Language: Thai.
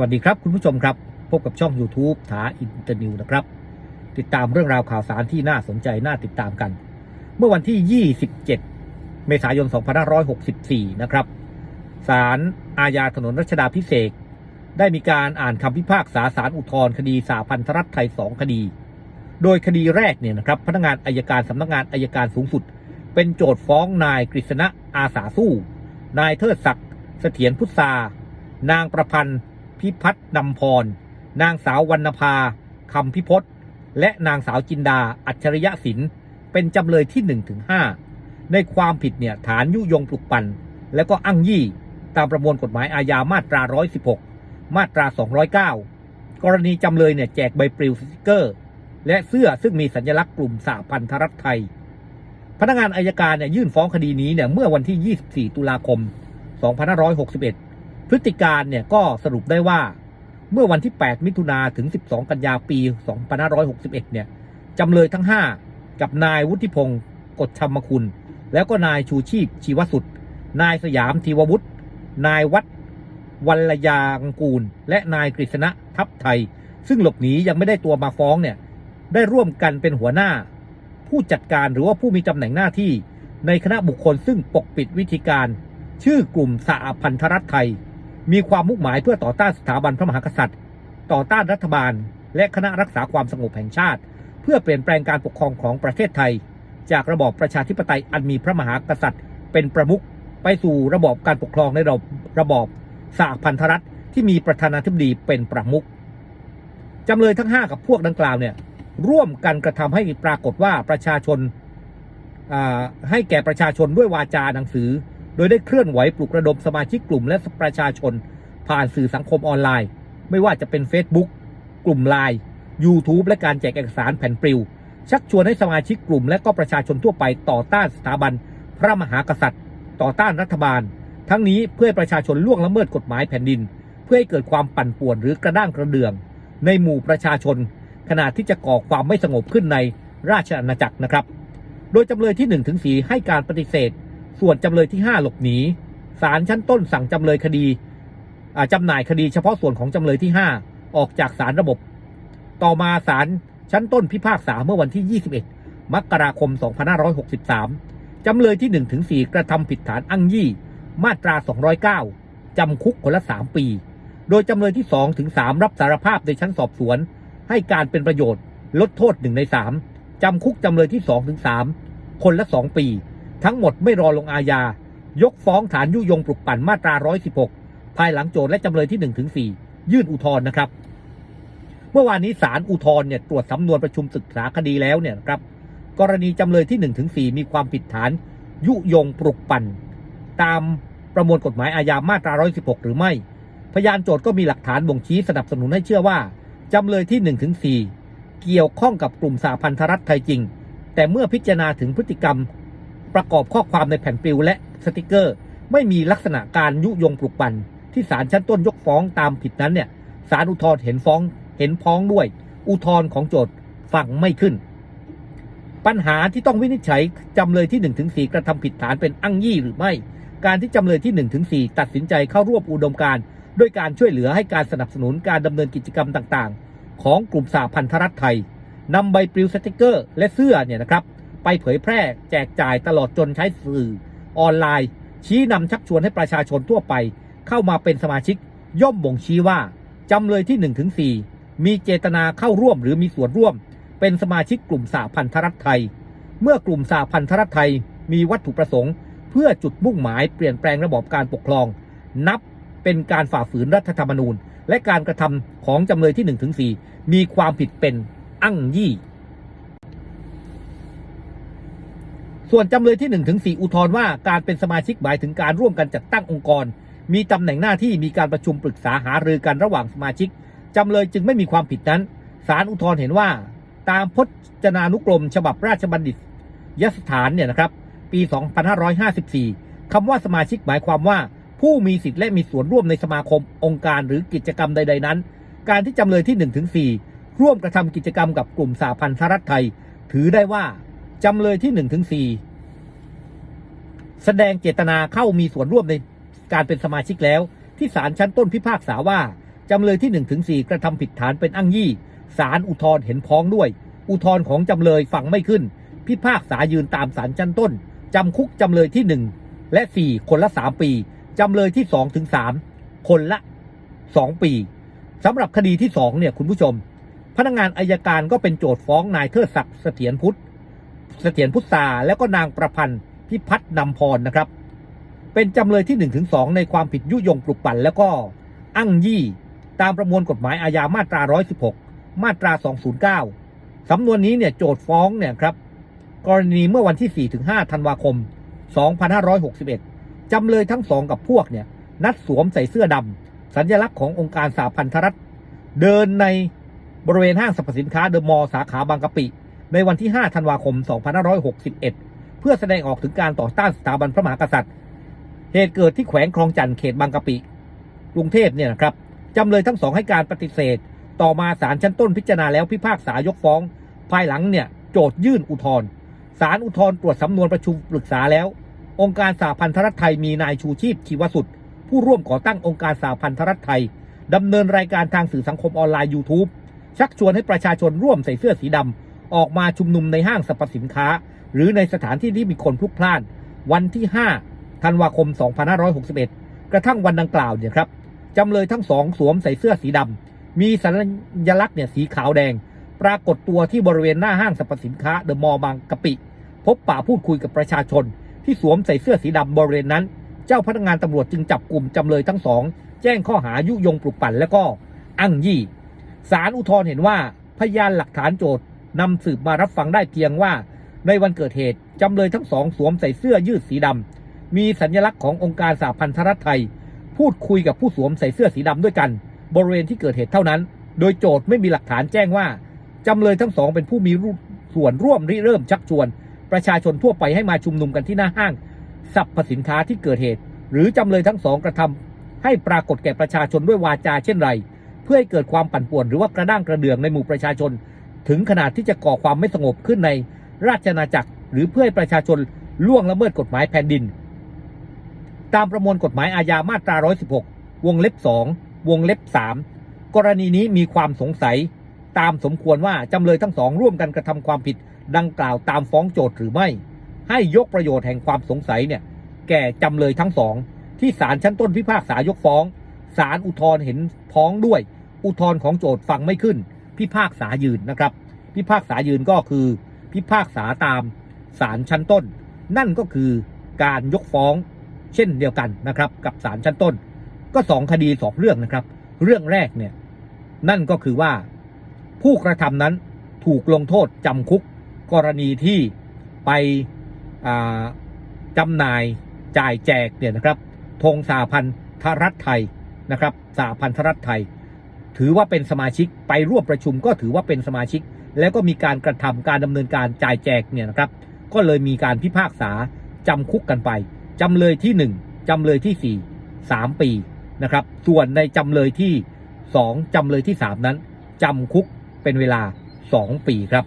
วัสดีครับคุณผู้ชมครับ พบกับช่อง YouTube ถาอินเตอร์นิวนะครับ ติดตามเรื่องราวข่าวสารที่น่าสนใจน่าติดตามกัน เมื่อวันที่ 27 เมษายน 2564 นะครับศาลอาญาถนนรัชดาพิเศษได้มีการอ่านคำพิพากษาศาลอุทธรณ์คดีสาพันธรัฐไทย 2 คดี โดยคดีแรกเนี่ยนะครับ พนักงานอายการสำนักงานอายการสูงสุด เป็นโจทฟ้องนายกฤษณะอาสาสู้ นายเทิดศักดิ์เสถียรพุทธานางประพันธ์ พิพัฒน์นำพร นางสาววรรณภาคำพิพศและนางสาวจินดา อัจฉริยะศิลป์เป็นจำเลยที่1ถึง5ในความผิดเนี่ยฐานยุยงปลุกปั่น และก็อ้างยี่ตามประมวลกฎหมายอาญามาตรา 116 มาตรา 209 กรณีจำเลยเนี่ยแจกใบปลิวสติกเกอร์ และเสื้อซึ่งมีสัญลักษณ์กลุ่มสาพันธรัฐไทย พนักงานอายการเนี่ยยื่นฟ้องคดีนี้เนี่ยเมื่อวันที่ 24 ตุลาคม 2561 พฤติการเนี่ยก็สรุปได้ว่าเมื่อวันที่ 8 มิถุนาถึง 12 กันยาปี 2561 เนี่ยจำเลยทั้ง 5 กับนายวุฒิพงศ์กฎชมคุณ แล้วก็นายชูชีพชีวสุด นายสยามธีววุฒิ นายวัดวัลยางกูล และนายกฤษณะทัพไทย ซึ่งหลบหนียังไม่ได้ตัวมาฟ้องเนี่ยได้ร่วมกันเป็นหัวหน้า ผู้จัดการหรือว่าผู้มีตำแหน่งหน้าที่ ในคณะบุคคลซึ่งปกปิดวิธีการ ชื่อกลุ่มสหพันธรัฐไทย มีความมุ่งหมายเพื่อต่อต้านสถาบันพระมหากษัตริย์ ต่อต้านรัฐบาล และคณะรักษาความสงบแห่งชาติ เพื่อเปลี่ยนแปลงการปกครองของประเทศไทย จากระบอบประชาธิปไตยอันมีพระมหากษัตริย์ เป็นประมุขไปสู่ระบอบการปกครองในระบบระบอบสหพันธรัฐที่มีประธานาธิบดีเป็นประมุขจำเลยทั้ง 5 กับพวกดังกล่าวเนี่ยร่วมกันกระทำให้ปรากฏว่าประชาชนให้แก่ประชาชนด้วยวาจาหนังสือ โดยได้เคลื่อนไหวปลุกระดมสมาชิกกลุ่มและประชาชน ผ่านสื่อสังคมออนไลน์ ไม่ว่าจะเป็น Facebook กลุ่มไลน์ YouTube และการแจกเอกสารแผ่นปลิว ชักชวนให้สมาชิกกลุ่มและก็ประชาชนทั่วไปต่อต้านสถาบัน พระมหากษัตริย์ ต่อต้านรัฐบาล ทั้งนี้เพื่อประชาชนล่วงละเมิดกฎหมายแผ่นดิน เพื่อให้เกิดความปั่นป่วนหรือกระด้างกระเดือง ในหมู่ประชาชน ขณะที่จะก่อความไม่สงบขึ้นในราชอาณาจักรนะครับ โดยจำเลยที่1ถึง4ให้การปฏิเสธ ส่วนจำเลยที่ 5 หลบหนีศาลชั้นต้นสั่งจำเลยคดีจำหน่ายคดีเฉพาะส่วนของจำเลยที่ 5 ออกจากศาลระบบ ต่อมาศาลชั้นต้นพิพากษาเมื่อวันที่ 21 มกราคม 2563 จำเลยที่ 1 ถึง 4 กระทำผิดฐานอ้างยี่ มาตรา 209 จำคุกคนละ 3 ปี โดยจำเลยที่ 2 ถึง 3 รับสารภาพในชั้นสอบสวน ให้การเป็นประโยชน์ ลดโทษ 1 ใน 3 จำคุกจำเลยที่ 2 ถึง 3 คนละ 2 ปี ทั้งหมดไม่รอลงอาญา ยกฟ้องฐานยุยงปลุกปั่นมาตรา 116 ภายหลังโจทย์และจำเลยที่1ถึง4ยื่นอุทธรณ์นะครับ เมื่อวานนี้ศาลอุทธรณ์เนี่ยตรวจสำนวนประชุมศึกษาคดีแล้วเนี่ยครับกรณีจำเลยที่1ถึง4มีความผิดฐาน ยุยงปลุกปั่น ตามประมวลกฎหมายอาญามาตรา 116 หรือไม่ พยานโจทย์ก็มีหลักฐานบ่งชี้สนับสนุนให้เชื่อว่าจำเลยที่1ถึง4เกี่ยวข้องกับกลุ่มสาพันธรัฐไทยจริง แต่เมื่อพิจารณาถึงพฤติกรรม ประกอบข้อความในแผ่นปลิวและสติกเกอร์ ไม่มีลักษณะการยุยงปลุกปั่นที่ศาลชั้นต้นยกฟ้องตามผิดนั้นเนี่ยศาลอุทธรณ์เห็นฟ้องเห็นพ้องด้วย อุทธรณ์ของโจทย์ฟังไม่ขึ้น ปัญหาที่ต้องวินิจฉัยจำเลยที่1ถึง4กระทำผิดฐานเป็นอ้างยี่หรือไม่ การที่จำเลยที่1ถึง4ตัดสินใจเข้าร่วมอุดมการด้วยการช่วยเหลือให้การสนับสนุนการดำเนินกิจกรรมต่างๆ ของกลุ่มสาพันธรัฐไทยนำใบปลิวสติกเกอร์ และเสื้อเนี่ยนะครับ ไปเผยแพร่แจกจ่ายตลอดจนใช้สื่อออนไลน์ ชี้นำชักชวนให้ประชาชนทั่วไป เข้ามาเป็นสมาชิก ย่อมบ่งชี้ว่าจำเลยที่1ถึง4มีเจตนาเข้าร่วมหรือมีส่วนร่วม เป็นสมาชิกกลุ่มสาพันธรัฐไทย เมื่อกลุ่มสาพันธรัฐไทย มีวัตถุประสงค์ เพื่อจุดมุ่งหมายเปลี่ยนแปลงระบอบการปกครอง นับเป็นการฝ่าฝืนรัฐธรรมนูญ และการกระทำของจำเลยที่1ถึง4มีความผิดเป็นอั้งยี่ ส่วนจำเลยที่1ถึง4อุทธรณ์ว่าการเป็นสมาชิกหมายถึงการร่วมกันจัดตั้งองค์กร มีตำแหน่งหน้าที่มีการประชุมปรึกษาหารือกันระหว่างสมาชิกจำเลยจึงไม่มีความผิดนั้นศาลอุทธรณ์เห็นว่า ตามพจนานุกรม ฉบับราชบัณฑิตยสถานเนี่ยนะครับ ปี 2554 คำว่าสมาชิกหมายความว่า ผู้มีสิทธิ์และมีส่วนร่วมในสมาคมองค์การหรือกิจกรรมใด ๆ นั้น การที่จำเลยที่1ถึง4ร่วมกระทำกิจกรรมกับกลุ่มสาพันธรัฐไทย ถือได้ว่า จำเลยที่1ถึง4แสดงเจตนาเข้ามีส่วนร่วมในการเป็นสมาชิกแล้ว ที่ศาลชั้นต้นพิพากษาว่า จำเลยที่1ถึง4กระทำผิดฐานเป็นอ้างยี่ศาลอุทธรณ์เห็นพ้องด้วย อุทธรณ์ของจำเลยฟังไม่ขึ้น พิพากษายืนตามศาลชั้นต้นจำคุกจำเลยที่1และ4คนละ3ปีจำเลยที่2ถึง3คนละ2ปีสำหรับคดีที่2เนี่ยคุณผู้ชม พนักงานอายการก็เป็นโจทย์ฟ้องนายเทิดศักดิ์เสถียรพุทธ เสถียรพุทธาแล้วก็นางประพันธ์พิพัฒน์นำพรนะครับ เป็นจำเลยที่1นถึงสในความผิดยุยงปลุกปั่นแล้วก็อ้างยี่ตามประมวลกฎหมายอาญามาตรา 116 มาตรา 209 สำนวนนี้เนี่ยโจทย์ฟ้องเนี่ยครับกรณีเมื่อวันที่4ถึง5ธันวาคม 2561 จำเลยทั้งสองกับพวกเนี่ยนัดสวมใส่เสื้อดำสัญลักษณ์ขององค์การสาพันธรัฐ เดินในบริเวณห้างสรรพสินค้าเดอะมอลล์สาขาบางกะปิ ในวันที่ 5 ธันวาคม 2561 เพื่อแสดงออกถึงการต่อต้านสถาบันพระมหากษัตริย์ เหตุเกิดที่แขวงคลองจันทน์เขตบางกะปิ กรุงเทพเนี่ยนะครับจำเลยทั้งสองให้การปฏิเสธ ต่อมาศาลชั้นต้นพิจารณาแล้วพิพากษายกฟ้อง ภายหลังเนี่ยโจทยื่นอุทธรณ์ศาลอุทธรณ์ตรวจสำนวนประชุมปรึกษาแล้ว องค์การสาพันธรัฐไทยมีนายชูชีพชีวสุดผู้ร่วมก่อตั้งองค์การสาพันธรัฐไทยดำเนินรายการทางสื่อสังคมออนไลน์ YouTube ชักชวนให้ประชาชนร่วมใส่เสื้อสีดำ ออกมาชุมนุมในห้างสรรพสินค้า หรือในสถานที่ที่มีคนพลุกพล่าน วันที่ 5 ธันวาคม 2561 กระทั่งวันดังกล่าวเนี่ยครับจำเลยทั้งสองสวมใส่เสื้อสีดำมีสัญลักษณ์เนี่ยสีขาวแดง ปรากฏตัวที่บริเวณหน้าห้างสรรพสินค้าเดอะมอลล์บางกะปิ พบป่าพูดคุยกับประชาชน ที่สวมใส่เสื้อสีดำบริเวณนั้น เจ้าพนักงานตำรวจจึงจับกลุ่มจำเลยทั้งสอง แจ้งข้อหายุยงปลุกปั่นและก็อ้างยี่ ศาลอุทธรณ์เห็นว่าพยานหลักฐานโจทย์ นำสืบมารับฟังได้เพียงว่า ในวันเกิดเหตุจำเลยทั้งสองสวมใส่เสื้อยืดสีดำมีสัญลักษณ์ขององค์การสหพันธรัฐไทย พูดคุยกับผู้สวมใส่เสื้อสีดำด้วยกัน บริเวณที่เกิดเหตุเท่านั้น โดยโจทย์ไม่มีหลักฐานแจ้งว่าจำเลยทั้งสองเป็นผู้มีส่วนร่วมริเริ่มชักชวน ประชาชนทั่วไปให้มาชุมนุมกันที่หน้าห้างสรรพสินค้าที่เกิดเหตุ หรือจำเลยทั้งสองกระทำให้ปรากฏแก่ประชาชนด้วยวาจาเช่นไร เพื่อให้เกิดความปั่นป่วนหรือว่ากระด้างกระเดื่องในหมู่ประชาชน ถึงขนาดที่จะก่อความไม่สงบขึ้นในราชอาณาจักร หรือเพื่อให้ประชาชนล่วงละเมิดกฎหมายแผ่นดิน ตามประมวลกฎหมายอาญามาตรา 116 วงเล็บ 2 วงเล็บ 3 กรณีนี้มีความสงสัย ตามสมควรว่าจำเลยทั้งสองร่วมกันกระทำความผิดดังกล่าวตามฟ้องโจทย์หรือไม่ ให้ยกประโยชน์แห่งความสงสัยเนี่ยแก่จำเลยทั้งสอง ที่ศาลชั้นต้นพิพากษายกฟ้องศาลอุทธรณ์เห็นพ้องด้วย อุทธรณ์ของโจทย์ฟังไม่ขึ้น พิพากษายืนนะครับ พิพากษายืนก็คือ พิพากษาตามศาลชั้นต้น นั่นก็คือการยกฟ้องเช่นเดียวกันนะครับ กับศาลชั้นต้น ก็สองคดีสองเรื่องนะครับ เรื่องแรกเนี่ยนั่นก็คือว่าผู้กระทำนั้นถูกลงโทษจำคุกกรณีที่ไปอ่าจำหน่ายจ่ายแจกเนี่ยนะครับธงสาพันธรัฐไทยนะครับสาพันธรัฐไทย ถือว่าเป็นสมาชิกไปร่วมประชุมก็ถือว่าเป็นสมาชิก แล้วก็มีการกระทำการดำเนินการจ่ายแจกเนี่ยนะครับ ก็เลยมีการพิพากษาจำคุกกันไปจำเลยที่ 1จำเลยที่ 4 3 ปีนะครับ ส่วนในจำเลยที่ 2จำเลยที่ 3 นั้นจำคุกเป็นเวลา 2 ปีครับ